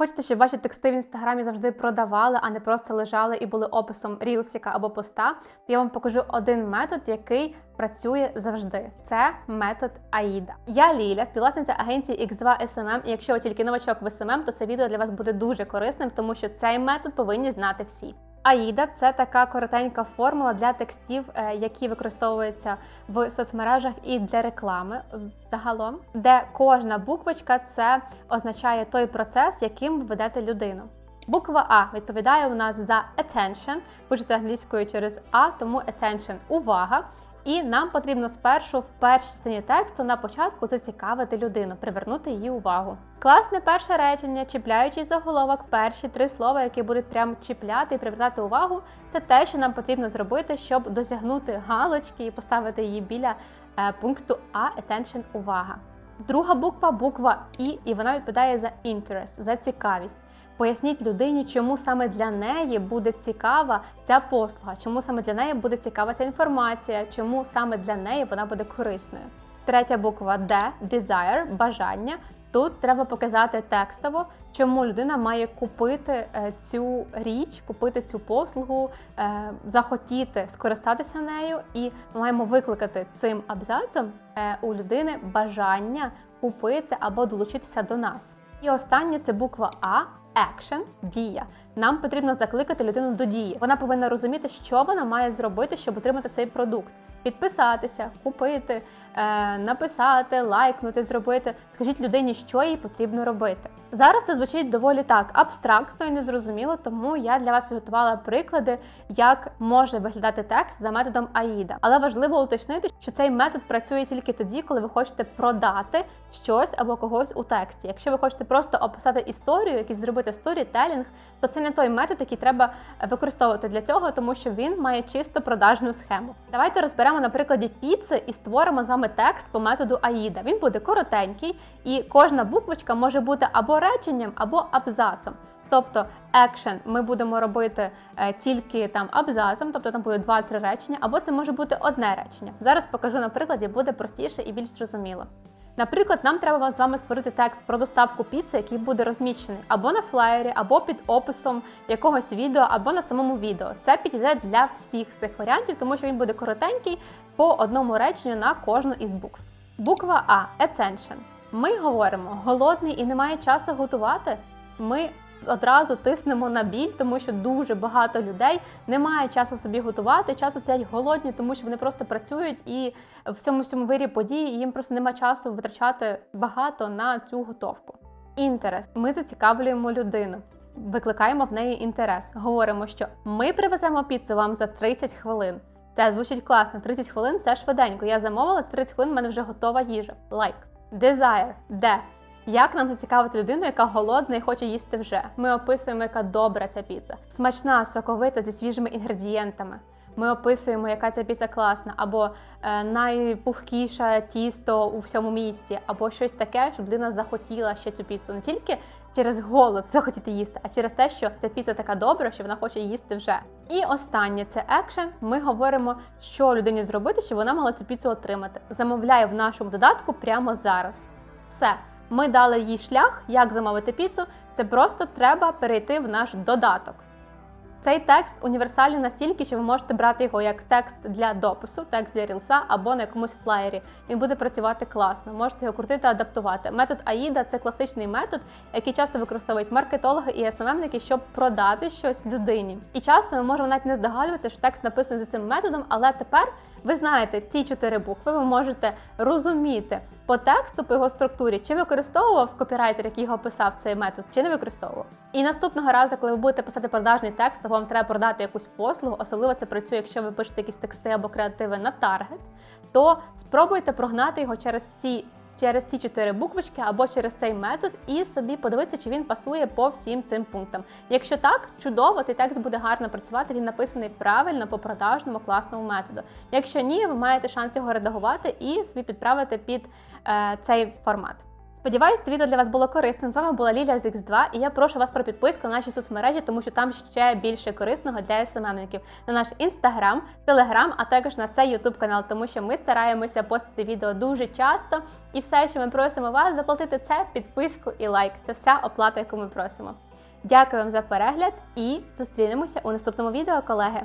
Хочете, щоб ваші тексти в інстаграмі завжди продавали, а не просто лежали і були описом рілсіка або поста, то я вам покажу один метод, який працює завжди. Це метод Аїда. Я Ліля, співвласниця агенції X2 SMM, і якщо ви тільки новачок в SMM, то це відео для вас буде дуже корисним, тому що цей метод повинні знати всі. AIDA – це така коротенька формула для текстів, е, які використовуються в соцмережах і для реклами е, загалом, де кожна буквочка це означає той процес, яким ведете людину. Буква А відповідає у нас за attention, пишеться англійською через А, тому attention – увага. І нам потрібно спершу в першій частині тексту на початку зацікавити людину, привернути її увагу. Класне перше речення, чіпляючий заголовок, перші три слова, які будуть прям чіпляти і привертати увагу, це те, що нам потрібно зробити, щоб досягнути галочки і поставити її біля е, пункту А attention – увага. Друга буква буква І, і вона відповідає за interest, за цікавість. Поясніть людині, чому саме для неї буде цікава ця послуга, чому саме для неї буде цікава ця інформація, чому саме для неї вона буде корисною. Третя буква D – desire, бажання. Тут треба показати текстово, чому людина має купити е, цю річ, купити цю послугу, е, захотіти скористатися нею, і ми маємо викликати цим абзацом е, у людини бажання купити або долучитися до нас. І останнє це буква А. Action – дія. Нам потрібно закликати людину до дії. Вона повинна розуміти, що вона має зробити, щоб отримати цей продукт. Підписатися, купити, е, написати, лайкнути, зробити. Скажіть людині, що їй потрібно робити. Зараз це звучить доволі так абстрактно і незрозуміло, тому я для вас підготувала приклади, як може виглядати текст за методом AIDA. Але важливо уточнити, що цей метод працює тільки тоді, коли ви хочете продати щось або когось у тексті. Якщо ви хочете просто описати історію, якийсь зробити сторітелінг, то це не той метод, який треба використовувати для цього, тому що він має чисто продажну схему. Давайте розберемо на прикладі піци і створимо з вами текст по методу Аїда. Він буде коротенький, і кожна буквочка може бути або реченням, або абзацом. Тобто екшен ми будемо робити е, тільки там абзацом, тобто там буде два-три речення, або це може бути одне речення. Зараз покажу на прикладі, буде простіше і більш зрозуміло. Наприклад, нам треба з вами створити текст про доставку піци, який буде розміщений або на флаєрі, або під описом якогось відео, або на самому відео. Це підійде для всіх цих варіантів, тому що він буде коротенький по одному реченню на кожну із букв. Буква А attention. Ми говоримо голодний і немає часу готувати. Ми одразу тиснемо на біль, тому що дуже багато людей не має часу собі готувати, часу сидять голодні, тому що вони просто працюють і в цьому всьому вирі події і їм просто немає часу витрачати багато на цю готовку. Інтерес. Ми зацікавлюємо людину. Викликаємо в неї інтерес. Говоримо, що ми привеземо піцу вам за 30 хвилин. Це звучить класно. 30 хвилин це швиденько. Я замовила за 30 хвилин, в мене вже готова їжа. Лайк. Desire. Де? Як нам зацікавити людину, яка голодна і хоче їсти вже? Ми описуємо, яка добра ця піца. Смачна, соковита зі свіжими інгредієнтами. Ми описуємо, яка ця піца класна, або е, найпухкіше тісто у всьому місті, або щось таке, щоб людина захотіла ще цю піцу. Не тільки через голод захотіти їсти, а через те, що ця піца така добра, що вона хоче їсти вже. І останнє це екшен. Ми говоримо, що людині зробити, щоб вона могла цю піцу отримати. Замовляє в нашому додатку прямо зараз. Все. Ми дали їй шлях, як замовити піцу. Це просто треба перейти в наш додаток. Цей текст універсальний настільки, що ви можете брати його як текст для допису, текст для рілса або на якомусь флаєрі. Він буде працювати класно. Можете його крутити, адаптувати. Метод AIDA – це класичний метод, який часто використовують маркетологи і СММники, щоб продати щось людині. І часто ми можемо навіть не здогадуватися, що текст написаний за цим методом, але тепер ви знаєте ці чотири букви, ви можете розуміти по тексту, по його структурі, чи використовував копірайтер, який його писав цей метод, чи не використовував. І наступного разу, коли ви будете писати продажний текст, вам треба продати якусь послугу, особливо це працює, якщо ви пишете якісь тексти або креативи на таргет, то спробуйте прогнати його через ці. Через ці чотири буквочки або через цей метод, і собі подивитися, чи він пасує по всім цим пунктам. Якщо так, чудово, цей текст буде гарно працювати. Він написаний правильно по продажному класному методу. Якщо ні, ви маєте шанс його редагувати і собі підправити під е, цей формат. Сподіваюсь, це відео для вас було корисним. З вами була Лілія з X2, і я прошу вас про підписку на наші соцмережі, тому що там ще більше корисного для СММників. На наш інстаграм, телеграм, а також на цей ютуб канал, тому що ми стараємося постити відео дуже часто. І все, що ми просимо вас, заплатити це підписку і лайк. Це вся оплата, яку ми просимо. Дякую вам за перегляд і зустрінемося у наступному відео, колеги.